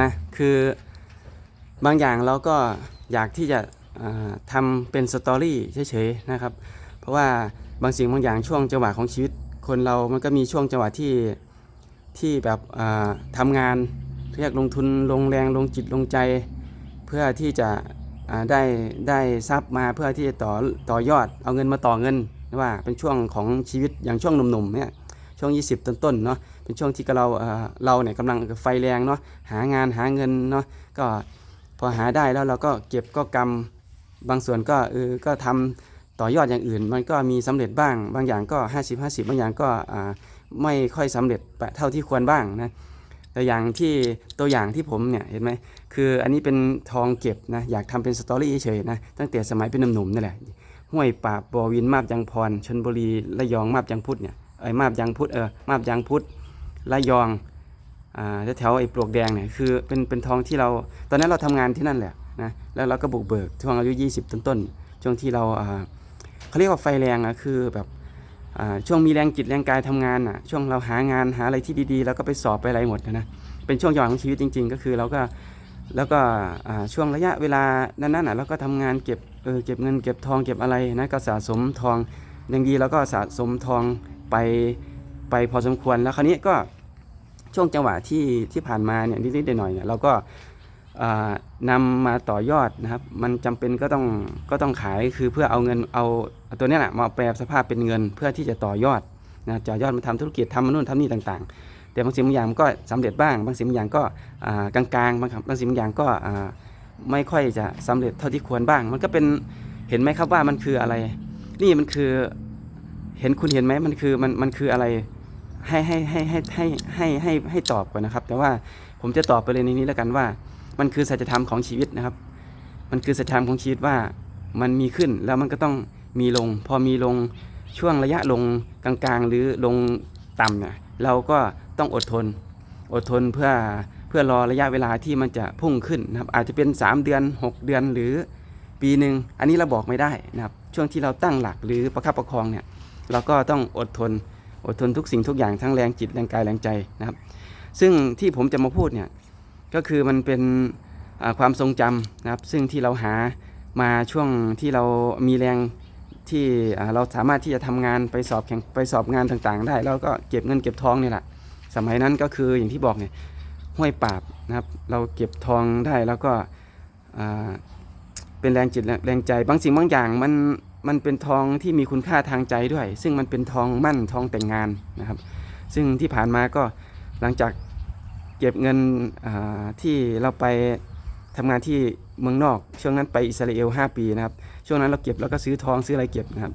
นะคือบางอย่างเราก็อยากที่จะอ่าทำเป็นสตอรี่เฉยๆนะครับ เพราะว่าบางสิ่งบางอย่างช่วงจังหวะของชีวิต คนเรามันก็มีช่วงจังหวะที่ที่แบบอ่าทำงานเรียกลงทุนลงแรงลงจิตลงใจ เพื่อที่จะได้ได้ทรัพย์มาเพื่อที่จะต่อต่อยอดเอาเงินมาต่อเงินว่าเป็นช่วงของชีวิตอย่างช่วงหนุ่มๆเนี่ย ช่วง 20 ต้นๆเนาะเป็นช่วงที่เราเราเนี่ยกำลังไฟแรงเนาะหางานหาเงินเนาะก็พอหาได้แล้วเราก็เก็บก็กำบางส่วนก็เออก็ทำต่อยอดอย่างอื่น มันก็มีสำเร็จบ้าง บางอย่างก็ 50 50 บางอย่างก็ไม่ค่อยสำเร็จเท่าที่ควรบ้างนะแต่อย่างที่ตัวอย่างที่ผมเนี่ยเห็นไหมคืออันนี้เป็นทองเก็บนะอยากทำเป็นสตอรี่เฉยๆนะตั้งแต่สมัยเป็นหนุ่มๆนั่นแหละห้วยป่าบอวินมาบยังพรชนบุรีระยองมาบยังพุทธเนี่ย ไอ้มาบยังพุทธเออมาบยังพุทธระยองอ่าแถวไอ้ปลวกแดงเนี่ยคือเป็นเป็นทองที่เรา ตอนนั้นเราทำงานที่นั่นแหละนะแล้วเราก็บุกเบิกช่วงอายุ 20 ต้นๆช่วงที่เราอ่าเขาเรียกว่าไฟแรงอะคือแบบอ่าช่วงมีแรงจิตแรงกายทำงานอะช่วงเราหางานหาอะไรที่ดีๆแล้วก็ไปสอบไปอะไรหมดนะเป็นช่วงจังหวะของชีวิตจริง ๆ ก็คือเราก็แล้วก็อ่าช่วงระยะเวลานั้นๆน่ะเราก็ทำงานเก็บเออเก็บเงินเก็บทองเก็บอะไรนะก็สะสมทองอย่างดีแล้วก็สะสมทอง ไปไปพอสมควรแล้วคราวนี้ก็ช่วงจังหวะที่ที่ผ่านมาเนี่ยนิดๆหน่อยๆเนี่ยเราก็อ่านำมาต่อยอดนะครับ มันจำเป็นก็ต้องก็ต้องขายคือเพื่อเอาเงินเอาตัวเนี้ยแหละมาแปลสภาพเป็นเงินเพื่อที่จะต่อยอดนะต่อยอดมาทำธุรกิจทำมนู่นทำนี่ต่างๆ แต่บางสิ่งบางอย่างก็สำเร็จบ้าง บางสิ่งบางอย่างก็กลางๆบางบางสิ่งบางอย่างก็ไม่ค่อยจะสำเร็จเท่าที่ควรบ้าง มันก็เป็นเห็นไหมครับว่ามันคืออะไร นี่มันคือ เห็นคุณเห็นไหมมันคือมันมันคืออะไรให้ให้ให้ให้ให้ให้ให้ให้ตอบก่อนนะครับ แต่ว่าผมจะตอบไปเลยในนี้แล้วกันว่า มันคือสัจธรรมของชีวิตนะครับ มันคือสัจธรรมของชีวิตว่ามันมีขึ้นแล้วมันก็ต้องมีลง พอมีลงช่วงระยะลงกลางๆ หรือลงต่ำเนี่ยเราก็ต้องอดทน อดทนเพื่อเพื่อรอระยะเวลาที่มันจะพุ่งขึ้นนะครับ อาจจะเป็น 3 เดือน 6 เดือนหรือปีหนึ่งอันนี้เราบอกไม่ได้นะครับ ช่วงที่เราตั้งหลักหรือประคับประคองเนี่ย เราก็ต้องอดทน อดทนทุกสิ่งทุกอย่างทั้งแรงจิตแรงกายแรงใจนะครับ ซึ่งที่ผมจะมาพูดเนี่ยก็คือมันเป็นความทรงจำนะครับ ซึ่งที่เราหามาช่วงที่เรามีแรงที่เราสามารถที่จะทำงานไปสอบแข่งไปสอบงานต่างๆ ได้ แล้วก็เก็บเงินเก็บทองนี่แหละสมัยนั้นก็คืออย่างที่บอกเนี่ยห้วยปราบนะครับ เราเก็บทองได้แล้วก็เป็นแรงจิตแรงใจบางสิ่งบางอย่างมัน มันเป็นทองที่มีคุณค่าทางใจด้วย ซึ่งมันเป็นทองมั่นทองแต่งงานนะครับ ซึ่งที่ผ่านมาก็หลังจากเก็บเงินที่เราไปทำงานที่เมืองนอก ช่วงนั้นไปอิสราเอล5 ปีนะครับ ช่วงนั้นเราเก็บแล้วก็ซื้อทองซื้ออะไรเก็บนะครับ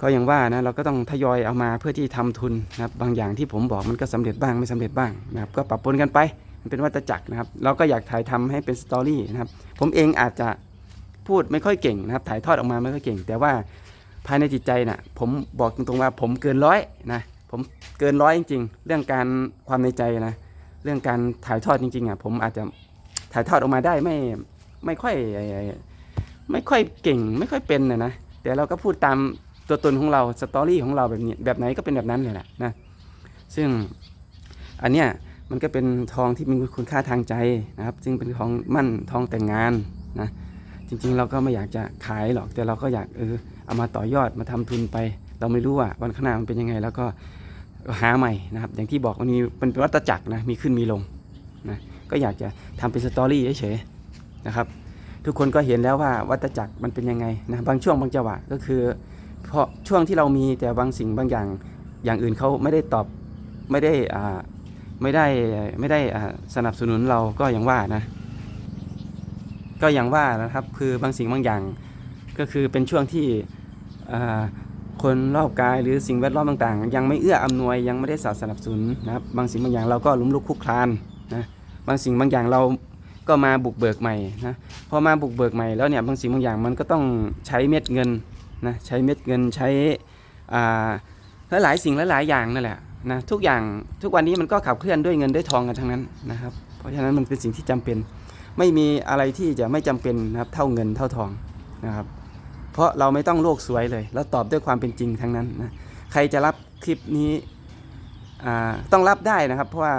ก็อย่างว่านะเราก็ต้องทยอยเอามาเพื่อที่ทำทุนนะครับ บางอย่างที่ผมบอกมันก็สำเร็จบ้างไม่สำเร็จบ้างนะครับ ก็ปรับปนกันไปมันเป็นวัฏจักรนะครับ เราก็อยากถ่ายทำให้เป็นสตอรี่นะครับ ผมเองอาจจะ พูดไม่ค่อยเก่งนะครับ ถ่ายทอดออกมาไม่ค่อยเก่ง แต่ว่าภายในจิตใจน่ะผมบอกตรงๆว่าผมเกินร้อยนะผมเกินร้อยจริง ๆ เรื่องการความในใจนะเรื่องการถ่ายทอดจริงๆอะผมอาจจะถ่ายทอดออกมาได้ไม่ไม่ค่อยไม่ค่อยเก่งไม่ค่อยเป็นนะนะแต่เราก็พูดตามตัวตนของเราสตอรี่ของเราแบบนี้แบบไหนก็เป็นแบบนั้นเลยแหละนะซึ่งอันเนี้ยมันก็เป็นทองที่มีคุณค่าทางใจนะครับ ซึ่งเป็นทองมั่นทองแต่งงานนะ จริงๆ เราก็ไม่อยากจะขายหรอก แต่เราก็อยากเออเอามาต่อยอดมาทำทุนไป เราไม่รู้ว่าวันข้างหน้ามันเป็นยังไง แล้วก็หาใหม่นะครับ อย่างที่บอกมันมีมันเป็นวัฏจักรนะมีขึ้นมีลงนะก็อยากจะทำเป็นสตอรี่เฉยๆนะครับ ทุกคนก็เห็นแล้วว่าวัฏจักรมันเป็นยังไงนะบางช่วงบางจังหวะก็คือเพราะช่วงที่เรามีแต่บางสิ่งบางอย่างอย่างอื่นเขาไม่ได้ตอบไม่ได้อ่าไม่ได้ไม่ได้อ่าสนับสนุนเราก็อย่างว่านะ ก็อย่างว่านะครับคือบางสิ่งบางอย่าง ก็คือเป็นช่วงที่คนรอบกายหรือสิ่งแวดล้อมต่างๆ ยังไม่เอื้ออำนวยยังไม่ได้สนับสนุนนะครับบางสิ่งบางอย่างเราก็ล้มลุกคลุกคลานนะบางสิ่งบางอย่างเราก็มาบุกเบิกใหม่นะพอมาบุกเบิกใหม่แล้วเนี่ยบางสิ่งบางอย่างมันก็ต้องใช้เม็ดเงินนะใช้เม็ดเงินใช้อ่าหลายสิ่งหลายๆอย่างนั่นแหละนะทุกอย่างทุกวันนี้มันก็ขับเคลื่อนด้วยเงินด้วยทองกันทั้งนั้นนะครับ เพราะฉะนั้นมันเป็นสิ่งที่จำเป็น ไม่มีอะไรที่จะไม่จำเป็นนะครับเท่าเงินเท่าทองนะครับ เพราะเราไม่ต้องโลกสวยเลย แล้วตอบด้วยความเป็นจริงทั้งนั้นนะใครจะรับคลิปนี้อ่าต้องรับได้นะครับ เพราะว่า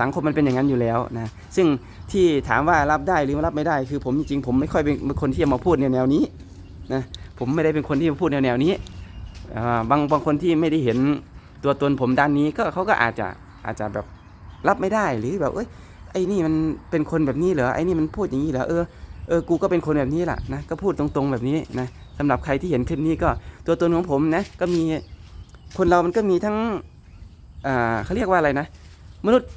สังคมมันเป็นอย่างนั้นอยู่แล้วนะซึ่งที่ถามว่ารับได้หรือรับไม่ได้คือผมจริงๆผมไม่ค่อยเป็นคนที่จะมาพูดแนวนี้นะผมไม่ได้เป็นคนที่มาพูดแนวๆนี้อ่าบางบางคนที่ไม่ได้เห็นตัวตนผมด้านนี้ก็เขาก็อาจจะอาจจะแบบรับไม่ได้หรือแบบเอ้ย อ้นี่มันเป็นคนแบบนี้เหรอไอ้นี่มันพูดอย่างนี้เหรอเออเออกูก็เป็นคนแบบนี้แหละนะก็พูดตรงๆแบบนี้นะสำหรับใครที่เห็นคลิปนี้ก็ตัวตนของผมนะก็มีคนเรามันก็มีทั้งอ่าเขาเรียกว่าอะไรนะ มนุษย์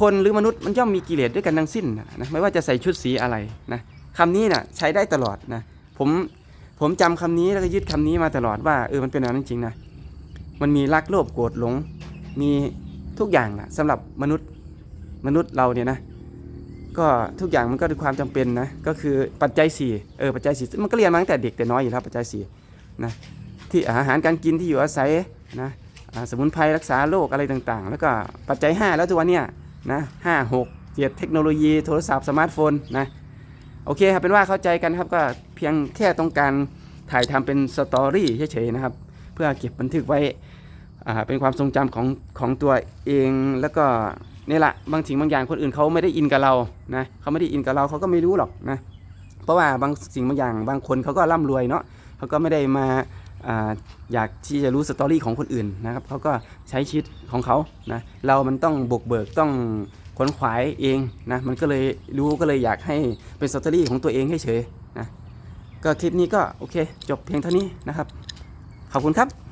คนหรือมนุษย์มันย่อมมีกิเลสด้วยกันทั้งสิ้นนะไม่ว่าจะใส่ชุดสีอะไรนะคำนี้นะ่ะใช้ได้ตลอดนะผมผมจำคำนี้แล้วก็ยึดคำนี้มาตลอดว่าเออมันเป็นอย่างนั้นจริงๆนะมันมีรักโลภโกรธหลงมีทุกอย่างนะสำหรับมนุษย์ มนุษย์เราเนี่ยนะก็ทุกอย่างมันก็ด้วยความจำเป็นนะก็คือปัจจัยสี่เออปัจจัยสี่มันก็เรียนมาตั้งแต่เด็กแต่น้อยอยู่แล้วปัจจัยสี่นะที่อาหารการกินที่อยู่อาศัยนะสมุนไพรรักษาโรคอะไรต่างๆ แล้วก็ปัจจัย 5 แล้วทุกวันเนี้ยนะห้าหกเจ็ดเทคโนโลยีโทรศัพท์สมาร์ทโฟนนะโอเคครับเป็นว่าเข้าใจกันครับก็เพียงแค่ต้องการถ่ายทำเป็นสตอรี่เฉยๆนะครับ เพื่อเก็บบันทึกไว้เป็นความทรงจำของของตัวเองแล้วก็ นี่แหละบางสิ่งบางอย่างคนอื่นเขาไม่ได้อินกับเรานะเขาไม่ได้อินกับเราเขาก็ไม่รู้หรอกนะเพราะว่าบางสิ่งบางอย่างบางคนเขาก็ร่ำรวยเนาะเขาก็ไม่ได้มาอยากที่จะรู้สตอรี่ของคนอื่นนะครับเขาก็ใช้ชีวิตของเขานะเรามันต้องบกเบิกต้องขนขวายเองนะมันก็เลยรู้ก็เลยอยากให้เป็นสตอรี่ของตัวเองให้เฉยๆนะก็คลิปนี้ก็โอเค จบเพียงเท่านี้นะครับ ขอบคุณครับ